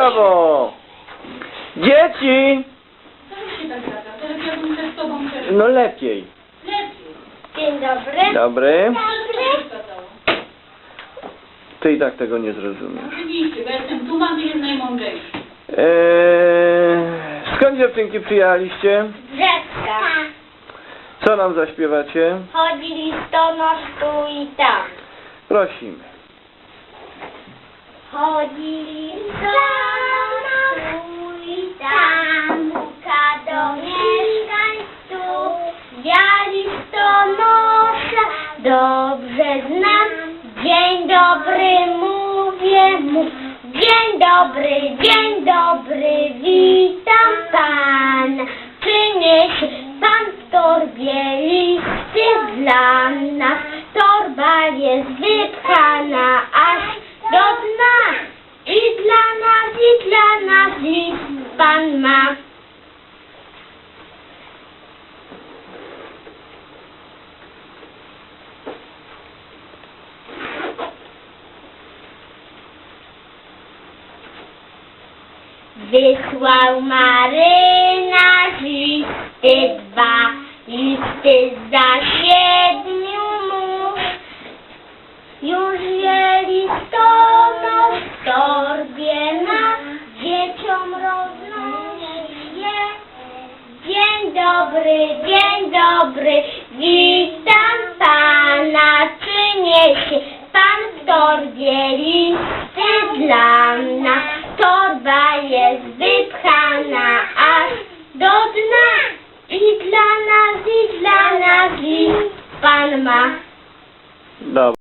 Brawo! Dzieci! Co się tak gada? Teraz ja bym z tobą też No lepiej. lepiej. Dzień dobry. Dobry. Ty i tak tego nie zrozumiesz. Oczywiście, bo jestem tu mam jest najmądrzejszy. Eee, skąd dziewczynki przyjechaliście? Drzewka. Co nam zaśpiewacie? Chodzi listonosz tu i tam. Prosimy. Chodzi listonosz dobrze znam. Dzień dobry mówię mu. Dzień dobry, dzień dobry, witam pan. Przynieś pan w torbie listy dla nas. Torba jest wypchana aż do dna. I dla nas, i dla nas list pan ma. Wysłał marynarz listy dwa, listy za siedmiu mórz. Już je listonosz w torbie ma, dzieciom roznosić je. Dzień dobry, dzień dobry, witam pana, przyniesie pan w torbie listy dla nas. Jest wypchana aż do dna i dla nas, i dla nas list pan ma. Dobrze.